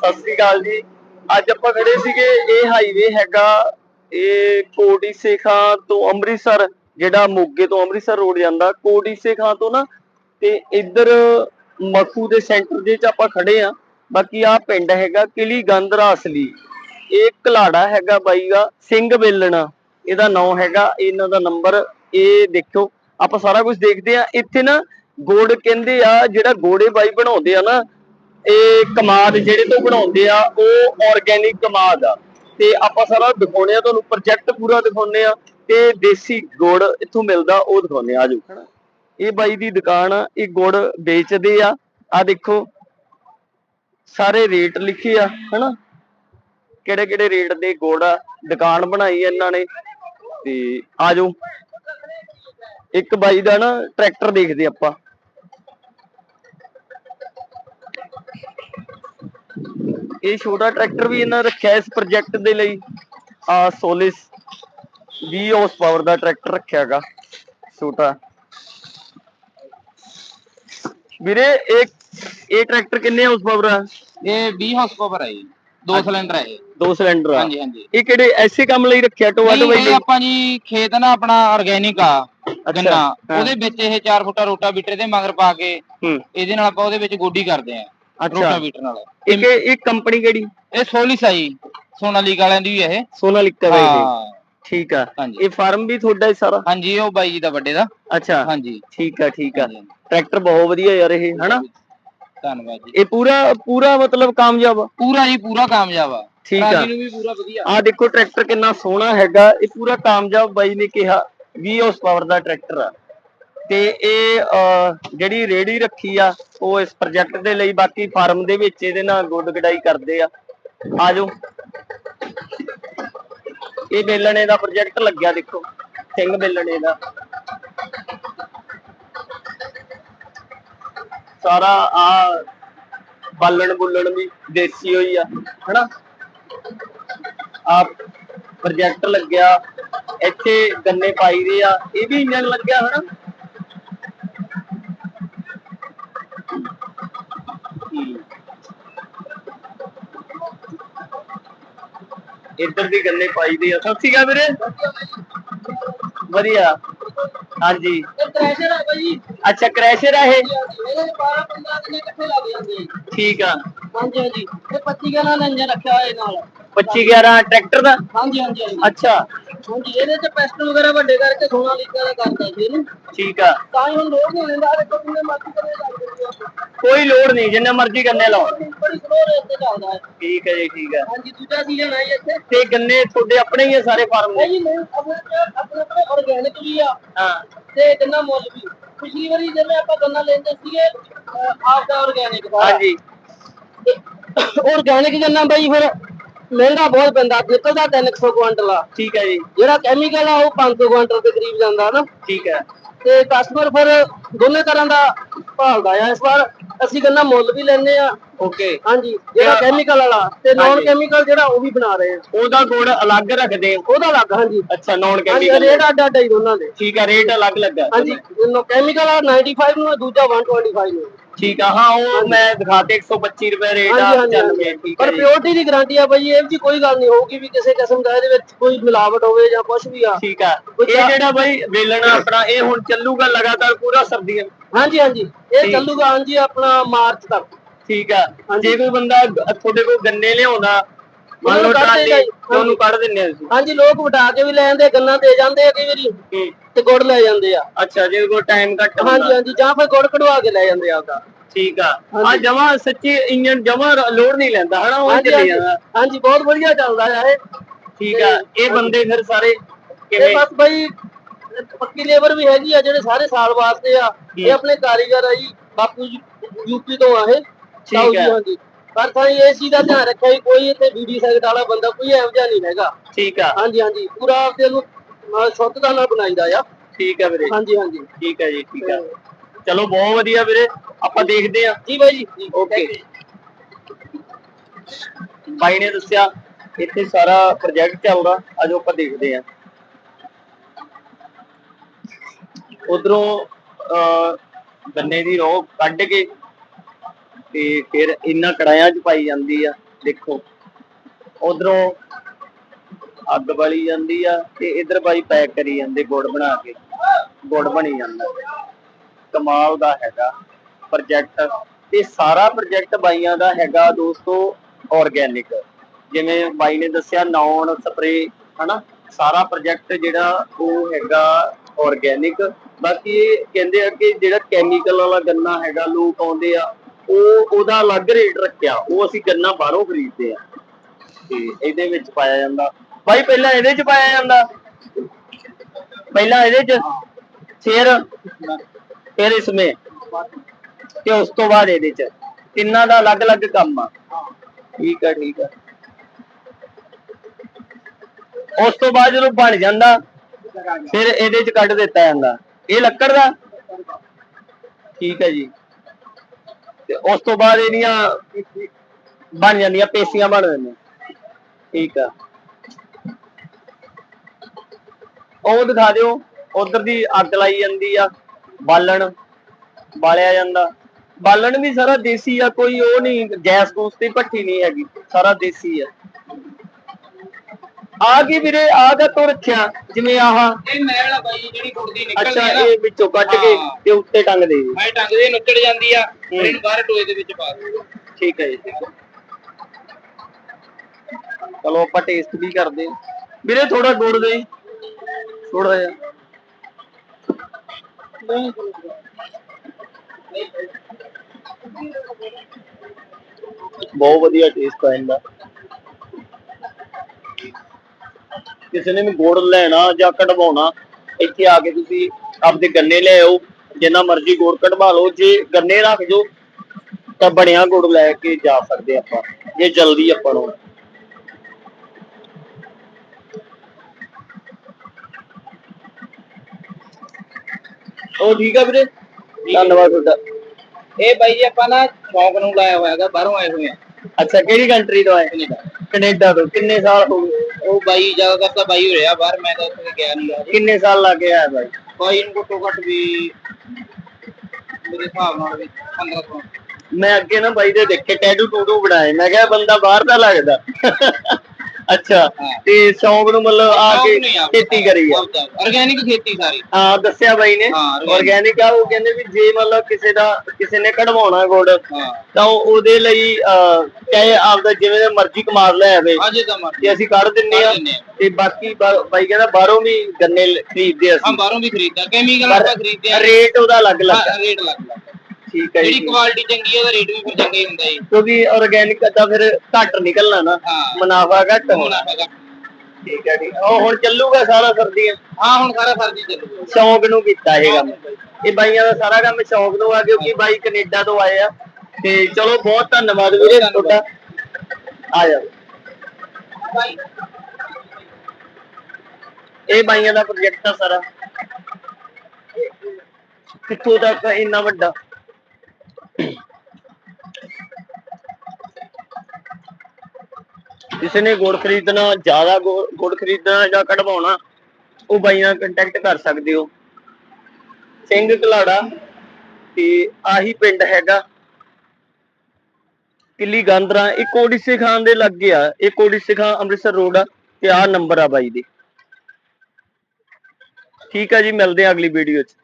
ਸਤਿ ਸ੍ਰੀ ਅਕਾਲ ਜੀ। ਅੱਜ ਆਪਾਂ ਖੜੇ ਸੀਗੇ ਇਹ ਹਾਈਵੇ ਹੈਗਾ, ਇਹ ਕੋਟੀ ਸੇਖਾਂ ਤੋਂ ਅੰਮ੍ਰਿਤਸਰ, ਜਿਹੜਾ ਮੋਗੇ ਤੋਂ ਅੰਮ੍ਰਿਤਸਰ ਰੋਡ ਜਾਂਦਾ ਕੋਟੀ ਸੇਖਾਂ ਤੋਂ ਨਾ, ਤੇ ਇੱਧਰ ਮਖੂ ਦੇ ਸੈਂਟਰ ਦੇ ਚ ਆਪਾਂ ਖੜੇ ਆ ਬਾਕੀ ਆ ਪਿੰਡ ਹੈਗਾ ਕਿਲੀ ਗੰਧਰਾ ਅਸਲੀ ਇਹ ਕਲਾੜਾ ਹੈਗਾ ਬਾਈ ਦਾ, ਸਿੰਘ ਵੇਲਣਾ। ਇਹਦਾ ਨਾਮ ਹੈਗਾ, ਇਹਨਾਂ ਦਾ ਨੰਬਰ ਇਹ ਦੇਖੋ ਆਪਾਂ ਸਾਰਾ ਕੁਝ ਦੇਖਦੇ ਆ ਇੱਥੇ ਨਾ ਗੋੜ ਕਹਿੰਦੇ ਆ, ਜਿਹੜਾ ਗੋੜੇ ਬਾਈ ਬਣਾਉਂਦੇ ਆ ਨਾ ਇਹ ਕਮਾਦ ਜਿਹੜੇ ਤੋਂ ਬਣਾਉਂਦੇ ਆ, ਉਹ ਆਰਗੇਨਿਕ ਕਮਾਦ ਆ। ਤੇ ਆਪਾਂ ਸਾਰਾ ਦਿਖਾਉਣੇ ਆ, ਤੁਹਾਨੂੰ ਪ੍ਰੋਜੈਕਟ ਪੂਰਾ ਦਿਖਾਉਣੇ ਆ, ਤੇ ਦੇਸੀ ਗੁੜ ਇੱਥੋਂ ਮਿਲਦਾ, ਉਹ ਦਿਖਾਉਣੇ ਆ। ਆਜੋ। ਇਹ ਬਾਈ ਦੀ ਦੁਕਾਨ ਆ, ਇਹ ਗੁੜ ਵੇਚਦੇ ਆ। ਆ ਦੇਖੋ, ਸਾਰੇ ਰੇਟ ਲਿਖੇ ਆ, ਹਨਾ? ਕਿਹੜੇ ਕਿਹੜੇ ਰੇਟ ਦੇ ਗੁੜ ਆ, ਦੁਕਾਨ ਬਣਾਈ ਆ ਇਹਨਾਂ ਨੇ। ਤੇ ਆਜੋ। ਇੱਕ ਬਾਈ ਦਾ ਨਾ ਟਰੈਕਟਰ ਦੇਖਦੇ ਆਪਾਂ। ਇਹ ਛੋਟਾ ਟਰੈਕਟਰ ਵੀ ਇਹਨਾਂ ਰੱਖਿਆ ਇਸ ਪ੍ਰੋਜੈਕਟ ਦੇ ਲਈ। ਆ ਸੋਲਿਸ 20 ਹਾਰਸ ਪਾਵਰ ਦਾ ਟਰੈਕਟਰ ਰੱਖਿਆਗਾ ਛੋਟਾ। ਵੀਰੇ ਇਹ ਇਹ ਟਰੈਕਟਰ ਕਿੰਨੇ ਹਾਰਸ ਪਾਵਰ ਆ? ਇਹ 20 ਹਾਰਸ ਪਾਵਰ ਹੈ ਜੀ। ਦੋ ਸਿਲੰਡਰ ਹੈ ਇਹ। ਦੋ ਸਿਲੰਡਰ ਆ। ਹਾਂਜੀ ਹਾਂਜੀ। ਇਹ ਕਿਹੜੇ ਐਸੇ ਕੰਮ ਲਈ ਰੱਖਿਆ ਟੋਆ ਟੋਆ ਇਹ ਆਪਾਂ ਜੀ ਖੇਤ ਨਾ ਆਪਣਾ ਆਰਗੇਨਿਕ ਆ ਗੰਨਾ। ਉਹਦੇ ਵਿੱਚ ਇਹ 4 ਫੁੱਟਾ ਰੋਟਾ ਬੀਟਰ ਦੇ ਮਗਰ ਪਾ ਕੇ ਇਹਦੇ ਨਾਲ ਆਪਾਂ ਉਹਦੇ ਵਿੱਚ ਗੋਡੀ ਕਰਦੇ ਆ। ਅੱਛਾ। ਰੋਟਾ ਬੀਟਰ ਨਾਲ। ਇਹ ਕਿ- ਇਹ ਕੰਪਨੀ ਕਿਹੜੀ? ਇਹ ਸੋਲਿਸ ਆ ਜੀ ਸੋਨਾਲੀਕਾ ਵਾਲਿਆਂ ਦੀ ਵੀ ਇਹ। ਸੋਨਾਲਿਕਾ ਦੀ ਹਾਂ। ਠੀਕ ਆ। ਹਾਂਜੀ। ਇਹ ਫਾਰਮ ਵੀ ਤੁਹਾਡਾ ਹੀ ਸਾਰਾ? ਹਾਂਜੀ ਉਹ ਬਾਈ ਜੀ ਦਾ ਵੱਡੇ ਦਾ। ਅੱਛਾ। ਹਾਂਜੀ। ਠੀਕ ਆ ਠੀਕ ਆ। ਹਾਂਜੀ, ਟਰੈਕਟਰ ਬਹੁਤ ਵਧੀਆ ਯਾਰ ਇਹ ਹਨਾ? ਧੰਨਵਾਦ ਜੀ। ਇਹ ਪੂਰਾ ਪੂਰਾ ਮਤਲਬ ਕਾਮਯਾਬ ਆ? ਪੂਰਾ ਜੀ ਪੂਰਾ ਕਾਮਯਾਬ ਆ। ਠੀਕ ਆ। ਨੂੰ ਵੀ ਪੂਰਾ ਵਧੀਆ। ਆ ਦੇਖੋ ਟਰੈਕਟਰ ਕਿੰਨਾ ਸੋਹਣਾ ਹੈਗਾ। ਇਹ ਪੂਰਾ ਕਾਮਯਾਬ ਬਾਈ ਨੇ ਕਿਹਾ 20 ਹਾਰਸ ਪਾਵਰ ਦਾ ਟਰੈਕਟਰ ਆ। ਤੇ ਇਹ ਜਿਹੜੀ ਰੇੜੀ ਰੱਖੀ ਆ, ਉਹ ਇਸ ਪ੍ਰੋਜੈਕਟ ਦੇ ਲਈ ਬਾਕੀ ਫਾਰਮ ਦੇ ਵਿੱਚ ਇਹਦੇ ਨਾਲ ਗੁੱਡ ਗਡਾਈ ਕਰਦੇ ਆ। ਆਜੋ। ਇਹ ਬੇਲਣੇ ਦਾ ਪ੍ਰੋਜੈਕਟ ਲੱਗਿਆ ਦੇਖੋ। ਸਿੰਘ ਬੇਲਣੇ ਦਾ। ਸਾਰਾ ਆ ਬਾਲਣ ਬੁੱਲਣ ਵੀ ਦੇਸੀ ਹੋਈ ਆ, ਹਨਾ? ਆ ਪ੍ਰੋਜੈਕਟ ਲੱਗਿਆ। ਇੱਥੇ ਗੰਨੇ ਪਾਈ ਦੇ ਆ। ਇਹ ਵੀ ਇੰਜਨ ਲੱਗਿਆ, ਹਨਾ? ਇੱਧਰ ਵੀ ਗੰਨੇ ਪਾਈ ਦੇ ਆ। ਸਤਿ ਸ਼੍ਰੀ ਅਕਾਲ ਵੀਰੇ। ਵਧੀਆ। ਹਾਂਜੀ। ਕ੍ਰੈਸ਼ਰ ਆ ਬਾਈ। ਅੱਛਾ ਕ੍ਰੈਸ਼ਰ ਆ ਇਹ? ਇਹਦੇ 12 15 ਦਿਨ ਇਕੱਠੇ ਲੱਗ ਜਾਂਦੇ ਠੀਕ ਆ। ਹਾਂਜੀ ਹਾਂਜੀ। ਇਹ 25 ਗਣਾ ਇੰਜਨ ਰੱਖਿਆ ਹੋਇਆ ਨਾਲ। 25 11 ਟਰੈਕਟਰ ਦਾ? ਹਾਂਜੀ ਹਾਂਜੀ ਹਾਂਜੀ। ਅੱਛਾ। ਹਾਂਜੀ ਇਹਦੇ ਚ ਪੈਸਟਲ ਵਗੈਰਾ ਵੱਡੇ ਕਰਕੇ ਸੋਨਾ ਲੀਟਰ ਦਾ ਕਰਦਾ ਸੀ ਇਹਨੂੰ। ਠੀਕ ਆ। ਤਾਂ ਹੀ ਹੁਣ ਲੋਡ ਨਹੀਂ ਲੈਂਦਾ ਦੇਖੋ ਕਿੰਨੇ ਮਰਜ਼ੀ ਕਰੇ ਜਾਂਦੇ ਆ ਕੋਈ ਲੋੜ ਨਹੀਂ ਜਿੰਨੇ ਮਰਜ਼ੀ ਗੰਨੇ ਲਾਓ। ਬੜੀ ਸਲੋ ਰੇਟ ਤੇ ਚੱਲਦਾ ਹੈ। ਠੀਕ ਹੈ ਜੀ ਠੀਕ ਹੈ। ਹਾਂਜੀ ਦੂਜਾ ਸੀਜ਼ਨ ਆਈ ਇੱਥੇ। ਤੇ ਗੰਨੇ ਤੁਹਾਡੇ ਆਪਣੇ ਹੀ ਆ ਸਾਰੇ ਫਾਰਮ ਦੇ? ਜੀ ਨਹੀਂ ਆਪਣੇ ਕੋਲ- ਆਪਣੇ ਕੋਲ ਆਰਗੈਨਿਕ ਵੀ ਆ। ਹਾਂ। ਤੇ ਗੰਨਾ ਮੁੱਲ ਵੀ। ਪਿਛਲੀ ਵਾਰੀ ਜਿਵੇਂ ਆਪਾਂ ਗੰਨਾ ਲੈਂਦੇ ਸੀਗੇ ਅਹ ਆਪ ਦਾ ਆਰਗੈਨਿਕ ਦਾ ਹਾਂਜੀ ਆਰਗੈਨਿਕ ਗੰਨਾ ਬਾਈ ਫਿਰ ਮਹਿੰਗਾ ਬਹੁਤ ਪੈਂਦਾ ਨਿਕਲਦਾ 300 ਕੁਇੰਟਲ। ਆ ਠੀਕ ਹੈ ਜੀ। ਜਿਹੜਾ ਕੈਮੀਕਲ ਆ ਉਹ 500 ਕੁਇੰਟਲ ਦੇ ਕਰੀਬ ਜਾਂਦਾ ਨਾ ਠੀਕ ਹੈ। ਤੇ ਕਸਟਮਰ ਫਿਰ ਦੋਨੇ ਤਰ੍ਹਾਂ ਦਾ ਭਾਲਦਾ ਆ। ਇਸ ਵਾਰ ਅਸੀਂ ਗੰਨਾ ਮੁੱਲ ਵੀ ਲੈਨੇ ਆ। ਓਕੇ। ਹਾਂਜੀ ਜਿਹੜਾ ਕੈਮੀਕਲ ਵਾਲਾ ਤੇ ਨਾਨ। ਕੈਮੀਕਲ ਜਿਹੜਾ ਉਹ ਵੀ ਬਣਾ ਰਹੇ ਆ। ਉਹਦਾ ਗੁੜ ਅਲੱਗ ਰੱਖਦੇ ਹੋ? ਉਹਦਾ ਅਲੱਗ ਹਾਂਜੀ। ਅੱਛਾ ਨੌਨ ਕੈਮੀਕਲ ਰੇਟ ਅੱਡ ਅੱਡ ਹੀ ਦੋਨਾਂ ਦੇ। ਠੀਕ ਹੈ ਰੇਟ ਅਲੱਗ ਲੱਗਾ। ਹਾਂਜੀ ਕੈਮੀਕਲ ਆ 95 ਨੂੰ ਆ, ਦੂਜਾ 125 ਨੂੰ ਠੀਕ ਆ ਹਾਂ ਉਹ ਮੈਂ ਦਿਖਾਤੇ 125 ਰੁਪਏ ਰੇਟ ਆ ਹਾਂਜੀ ਹਾਂਜੀ। 95 ਹਾਂਜੀ। ਠੀਕ ਪਰ ਹੈ ਜੀ। ਪਿਓਰਟੀ ਦੀ ਗਾਰੰਟੀ ਆ ਬਾਈ ਇਹ ਜੀ ਕੋਈ ਗੱਲ ਨਹੀਂ ਹੋਊਗੀ ਵੀ ਕਿਸੇ ਕਿਸਮ ਦਾ ਇਹਦੇ ਵਿੱਚ ਕੋਈ ਮਿਲਾਵਟ ਹੋਵੇ ਜਾਂ ਕੁਝ ਵੀ ਆ। ਠੀਕ ਆ। ਇਹ ਜਿਹੜਾ ਬਾਈ ਵੇਲਣਾ ਆਪਣਾ ਇਹ ਹੁਣ ਚੱਲੂਗਾ ਲਗਾਤਾਰ ਪੂਰਾ ਸਰਦੀਆਂ ਹਾਂਜੀ ਹਾਂਜੀ। ਇਹ ਠੀਕ। ਚੱਲੂਗਾ ਹਾਂਜੀ ਆਪਣਾ ਮਾਰਚ ਤੱਕ। ਠੀਕ ਆ। ਜੇ ਕੋਈ ਬੰਦਾ ਗ- ਤੁਹਾਡੇ ਕੋਲ ਗੰਨੇ ਲਿਆਉਂਦਾ ਮੰਨ ਲਓ ਟਰਾਲੀ ਉਹਨੂੰ ਕੱਢ ਹਾਂਜੀ ਲੋਕ ਵਟਾ ਕੇ ਵੀ ਲੈ ਜਾਂਦੇ ਗੰਨਾ ਦੇ ਜਾਂਦੇ ਆ ਕਈ ਵਾਰੀ। ਤੇ ਗੁੜ ਲੈ ਜਾਂਦੇ ਆ। ਅੱਛਾ ਜੇ ਕੋਈ ਟਾਈਮ ਘੱਟ ਹਾਂਜੀ ਹੁੰਦਾ। ਹਾਂਜੀ ਜਾਂ ਫਿਰ ਗੁੜ ਕਢਵਾ ਕੇ ਲੈ ਜਾਂਦੇ ਆ ਆਪਦਾ। ਠੀਕ ਆ। ਆ ਜਮਾ ਸੱਚੀ ਇੰਜਨ ਜਮਾ ਲੋਡ ਨਹੀਂ ਲੈਂਦਾ ਹਨਾ ਉਹ ਚੱਲੀ ਜਾਂਦਾ। ਹਾਂਜੀ ਬਹੁਤ ਵਧੀਆ ਚੱਲਦਾ ਆ ਇਹ। ਠੀਕ ਆ। ਇਹ ਬੰਦੇ ਫਿਰ ਸਾਰੇ ਕਿਵੇਂ? ਬਸ ਬਈ ਪੱਕੀ ਲੇਬਰ ਵੀ ਹੈਗੀ ਆ ਜਿਹੜੇ ਸਾਰੇ ਸਾਲ ਵਾਸਤੇ ਆ। ਇਹ ਆਪਣੇ ਕਾਰੀਗਰ ਆ ਜੀ ਬਾਪੂ ਜੀ ਯੂਪੀ ਤੋਂ ਆ ਇਹ। ਜੀ, ਹੈ। ਪਰ ਤਾਂ ਇਹ ਚੀਜ਼ ਦਾ ਧਿਆਨ ਰੱਖਿਆ ਵੀ ਕੋਈ ਇੱਥੇ ਬੀਡੀ ਸੈਕਟ ਵਾਲਾ ਬੰਦਾ ਕੋਈ ਇਹੋ ਜਿਹਾ ਨਹੀਂ ਹੈਗਾ। ਠੀਕ ਆ। ਹਾਂਜੀ ਹਾਂਜੀ ਪੂਰਾ ਆਪਦੇ ਨੂੰ ਨਾਲ ਸ਼ੁੱਧਤਾ ਨਾਲ ਬਣਾਈਦਾ ਆ। ਠੀਕ ਆ ਵੀਰੇ। ਹਾਂਜੀ ਹਾਂਜੀ। ਠੀਕ ਆ ਜੀ ਠੀਕ ਆ। ਚਲੋ ਬਹੁਤ ਵਧੀਆ ਵੀਰੇ। ਆਪਾਂ ਦੇਖਦੇ ਆ ਜੀ ਬਾਈ ਜੀ ਓਕੇ ਬਾਈ ਨੇ ਦੱਸਿਆ ਇੱਥੇ ਸਾਰਾ ਪ੍ਰੋਜੈਕਟ ਚੱਲਦਾ ਅਜੋ ਆਪਾਂ ਦੇਖਦੇ ਆ ਉਧਰੋਂ ਗੰਨੇ ਦੀ ਰੋਹ ਕੱਢ ਕੇ ਤੇ ਫਿਰ ਇਹਨਾਂ ਕੜਾਇਆਂ 'ਚ ਪਾਈ ਜਾਂਦੀ ਆ, ਦੇਖੋ। ਉਧਰੋਂ ਅੱਗ ਬਲੀ ਜਾਂਦੀ ਆ ਤੇ ਇਧਰ ਬਾਈ ਪੈਕ ਕਰੀ ਜਾਂਦੇ ਗੁੜ ਬਣਾ ਕੇ। ਗੁੜ ਬਣੀ ਜਾਂਦਾ। ਕਮਾਲ ਦਾ ਹੈਗਾ ਪ੍ਰੋਜੈਕਟ ਤੇ ਸਾਰਾ ਪ੍ਰੋਜੈਕਟ ਬਾਈਆਂ ਦਾ ਹੈਗਾ ਦੋਸਤੋ ਆਰਗੈਨਿਕ ਜਿਵੇਂ ਬਾਈ ਨੇ ਦੱਸਿਆ ਨੌਨ ਸਪਰੇ ਹਨਾ? ਸਾਰਾ ਪ੍ਰੋਜੈਕਟ ਜਿਹੜਾ ਉਹ ਹੈਗਾ ਆਰਗੈਨਿਕ ਬਾਕੀ ਇਹ ਕਹਿੰਦੇ ਆ ਕਿ ਜਿਹੜਾ ਕੈਮੀਕਲ ਵਾਲਾ ਗੰਨਾ ਹੈਗਾ, ਲੋਕ ਆਉਂਦੇ ਆ ਉਹ ਉਹਦਾ ਅਲੱਗ ਰੇਟ ਰੱਖਿਆ, ਉਹ ਅਸੀਂ ਗੰਨਾ ਬਾਹਰੋਂ ਖਰੀਦਦੇ ਆ। ਤੇ ਇਹਦੇ ਵਿੱਚ ਪਾਇਆ ਜਾਂਦਾ। ਬਾਈ, ਪਹਿਲਾਂ ਇਹਦੇ ਚ ਪਾਇਆ ਜਾਂਦਾ। ਪਹਿਲਾਂ ਇਹਦੇ ਚ, ਫਿਰ ਫਿਰ ਇਸਮੇ ਤੇ ਉਸ ਤੋਂ ਬਾਅਦ ਇਹਦੇ ਚ। ਤਿੰਨਾਂ ਦਾ ਅਲੱਗ-ਅਲੱਗ ਕੰਮ ਆ। ਠੀਕ ਆ ਠੀਕ ਆ। ਉਸ ਤੋਂ ਬਾਅਦ ਜਦੋਂ ਬਣ ਜਾਂਦਾ, ਫਿਰ ਇਹਦੇ ਚ ਕੱਢ ਦਿੱਤਾ ਜਾਂਦਾ। ਇਹ ਲੱਕੜ ਦਾ? ਠੀਕ ਹੈ ਜੀ। ਤੇ ਉਸ ਤੋਂ ਬਾਅਦ ਇਹਦੀਆਂ ਬਣ ਜਾਂਦੀਆਂ, ਪੇਸੀਆਂ ਬਣ ਜਾਂਦੀਆਂ। ਠੀਕ ਆ। ਉਹ ਦਿਖਾ ਦਿਓ, ਉਧਰ ਦੀ ਅੱਗ ਲਾਈ ਜਾਂਦੀ ਆ, ਬਾਲਣ, ਬਾਲਿਆ ਜਾਂਦਾ। ਬਾਲਣ ਵੀ ਸਾਰਾ ਦੇਸੀ ਆ, ਕੋਈ ਉਹ ਨਹੀਂ, ਗੈਸ ਗੂਸ ਦੀ ਭੱਠੀ ਨਹੀਂ ਹੈਗੀ, ਸਾਰਾ ਦੇਸੀ ਆ। ਆ ਕੀ ਵੀਰੇ? ਆ ਦਾ ਤੋਂ ਰੱਖਿਆ। ਜਿਵੇਂ ਆਹ। ਇਹ ਮੈਲ ਆ ਬਾਈ ਜਿਹੜੀ ਗੁੜਦੀ ਨਿਕਲਦੀ ਅੱਛਾ ਹੈ ਨਾ। ਇਹ ਵਿੱਚੋਂ ਕੱਢ ਕੇ ਹਾਂ। ਤੇ ਉੱਤੇ ਟੰਗ ਦੇ। ਮੈਂ ਟੰਗ ਦੇ ਨੁੱਚੜ ਜਾਂਦੀ ਆ। ਫਿਰ ਇਹਨੂੰ ਬਾਹਰ ਟੋਏ ਦੇ ਵਿੱਚ ਪਾ ਦਿਓ। ਠੀਕ ਹੈ ਜੀ। ਚਲੋ ਆਪਾਂ ਟੇਸਟ ਵੀ ਕਰਦੇ ਹਾਂ। ਵੀਰੇ ਥੋੜਾ ਗੁੜ ਦੇ। ਥੋੜਾ ਜਿਹਾ। ਬਹੁਤ ਵਧੀਆ ਟੇਸਟ ਆ ਇਹਦਾ। ਕਿਸੇ ਨੇ ਵੀ ਗੁੜ ਲੈਣਾ ਜਾਂ ਕਢਵਾਉਣਾ ਇੱਥੇ ਆ ਕੇ ਤੁਸੀਂ ਆਪਦੇ ਗੰਨੇ ਲੈ ਆਓ ਜਿੰਨਾ ਮਰਜ਼ੀ ਗੁੜ ਕਢਵਾ ਲਓ ਜੇ ਗੰਨੇ ਰੱਖ ਜੋ ਤਾਂ ਬਣਿਆ ਗੁੜ ਲੈ ਕੇ ਜਾ ਸਕਦੇ ਆਪਾਂ ਜੇ ਜਲਦੀ ਆਪਾਂ ਨੂੰ। ਉਹ ਠੀਕ ਆ ਵੀਰੇ? ਧੰਨਵਾਦ ਤੁਹਾਡਾ। ਇਹ ਬਾਈ ਜੀ ਆਪਾਂ ਨਾ ਸ਼ੌਂਕ ਨੂੰ ਲਾਇਆ ਹੋਇਆ ਹੈਗਾ ਬਾਹਰੋਂ ਆਏ ਹੋਏ ਆ। ਅੱਛਾ ਕਿਹੜੀ ਕੰਟਰੀ ਤੋਂ ਆਏ? ਕੈਨੇਡਾ ਤੋਂ ਕਿੰਨੇ ਸਾਲ ਹੋ ਗਏ? ਉਹ ਬਾਈ ਜ਼ਿਆਦਾਤਰ ਤਾਂ ਬਾਈ ਹੋ ਰਿਹਾ ਬਾਹਰ ਮੈਂ ਤਾਂ ਉੱਥੇ ਗਿਆ ਨਹੀਂ ਆ ਕਿੰਨੇ ਸਾਲ ਲੱਗ ਗਏ ਆ ਬਾਈ? ਬਾਈ ਨੂੰ ਘੱਟੋ ਘੱਟ ਵੀ ਮੇਰੇ ਹਿਸਾਬ ਨਾਲ ਵੀ 15 ਤੋਂ ਮੈਂ ਅੱਗੇ ਨਾ ਬਾਈ ਦੇ ਦੇਖੇ ਟੈਟੂ ਟੂਟੂ ਬਣਾਏ। ਮੈਂ ਕਿਹਾ ਬੰਦਾ ਬਾਹਰ ਦਾ ਲੱਗਦਾ। ਅੱਛਾ ਤੇ ਸ਼ੌਂਕ ਨੂੰ ਮਤਲਬ ਆ ਕੇ ਖੇਤੀ ਕਰੀ ਆ। ਆਰਗੈਨਿਕ ਖੇਤੀ ਸਾਰੀ। ਹਾਂ ਦੱਸਿਆ ਬਾਈ ਨੇ। ਹਾਂ। ਆਰਗੈਨਿਕ ਆ ਉਹ ਕਹਿੰਦੇ ਵੀ ਜੇ ਮਤਲਬ ਕਿਸੇ ਦਾ ਕਿਸੇ ਨੇ ਕਢਵਾਉਣਾ ਗੁੜ ਹਾਂ। ਤਾਂ ਉਹ ਉਹਦੇ ਲਈ ਚਾਹੇ ਆਪਦਾ ਜਿਵੇਂ ਦਾ ਮਰਜ਼ੀ ਕਮਾਲ ਲੈ ਆਵੇ ਤਾਂ ਅਸੀਂ ਕੱਢ ਦਿੰਨੇ ਆ। ਤੇ ਬਾਕੀ ਬਾਈ ਕਹਿੰਦਾ ਬਾਹਰੋਂ ਵੀ ਗੰਨੇ ਖਰੀਦਦੇ ਹਾਂ ਅਸੀਂ ਬਾਹਰੋਂ ਵੀ ਖਰੀਦਦਾ ਕੈਮੀਕਲ ਆਪਾਂ ਖਰੀਦਦੇ ਆ ਰੇਟ ਉਹਦਾ ਅਲੱਗ ਅਲੱਗ ਹਾਂ, ਰੇਟ ਠੀਕ ਹੈ ਜਿਹੜੀ ਜੀ ਕੁਆਲਿਟੀ ਚੰਗੀ ਹੈ ਉਹਦਾ ਰੇਟ ਵੀ ਫਿਰ ਚੰਗਾ ਹੀ ਹੁੰਦਾ ਜੀ। ਕਿਉਂਕਿ ਆਰਗੈਨਿਕ ਦਾ ਫਿਰ ਘੱਟ ਨਿਕਲਣਾ ਨਾ ਹਾਂ। ਮੁਨਾਫਾ ਘੱਟ ਹੁਣ ਹੋਣਾ ਹੈਗਾ ਠੀਕ ਹੈ ਹੈ। ਉਹ ਹੁਣ ਚੱਲੂਗਾ ਸਾਰਾ ਸਰਦੀਆਂ? ਹਾਂ ਹੁਣ ਸਾਰਾ ਸਰਦੀ ਚੱਲੂ ਸ਼ੌਂਕ ਨੂੰ ਕੀਤਾ ਇਹ ਕੰਮ। ਇਹ ਬਾਈਆਂ ਦਾ ਸਾਰਾ ਕੰਮ ਸ਼ੌਂਕ ਨੂੰ ਆ ਕਿਉਂਕਿ ਬਾਈ ਕੈਨੇਡਾ ਤੋਂ ਆਏ ਆ। ਤੇ ਚਲੋ ਬਹੁਤ ਧੰਨਵਾਦ ਵੀਰੇ ਤੁਹਾਡਾ। ਆ ਜਾਓ। ਇਹ ਬਾਈਆਂ ਦਾ ਪ੍ਰੋਜੈਕਟ ਆ ਸਾਰਾ। ਕਿੱਥੋਂ ਤੱਕ ਇੰਨਾ ਵੱਡਾ? ਕਿਸੇ ਨੇ ਗੁੜ ਖਰੀਦਣਾ, ਜ਼ਿਆਦਾ ਗੁੜ ਗੁੜ ਖਰੀਦਣਾ ਜਾਂ ਕਢਵਾਉਣਾ, ਉਹ ਬਾਈ ਨਾਲ ਕੰਟੈਕਟ ਕਰ ਸਕਦੇ ਹੋ। ਸਿੰਘ ਕਲਾੜਾ ਤੇ ਆਹੀ ਪਿੰਡ ਹੈਗਾ। ਕਿੱਲੀ ਗਾਂਦਰਾ ਇਹ ਕੋਡੀਸੇ ਖਾਨ ਦੇ ਲੱਗੇ ਆ। ਇਹ ਕੋਡੀਸੇ ਖਾਨ ਅੰਮ੍ਰਿਤਸਰ ਰੋਡ ਆ ਤੇ ਆਹ ਨੰਬਰ ਆ ਬਾਈ ਦੇ। ਠੀਕ ਆ ਜੀ, ਮਿਲਦੇ ਆ ਅਗਲੀ ਵੀਡੀਓ 'ਚ।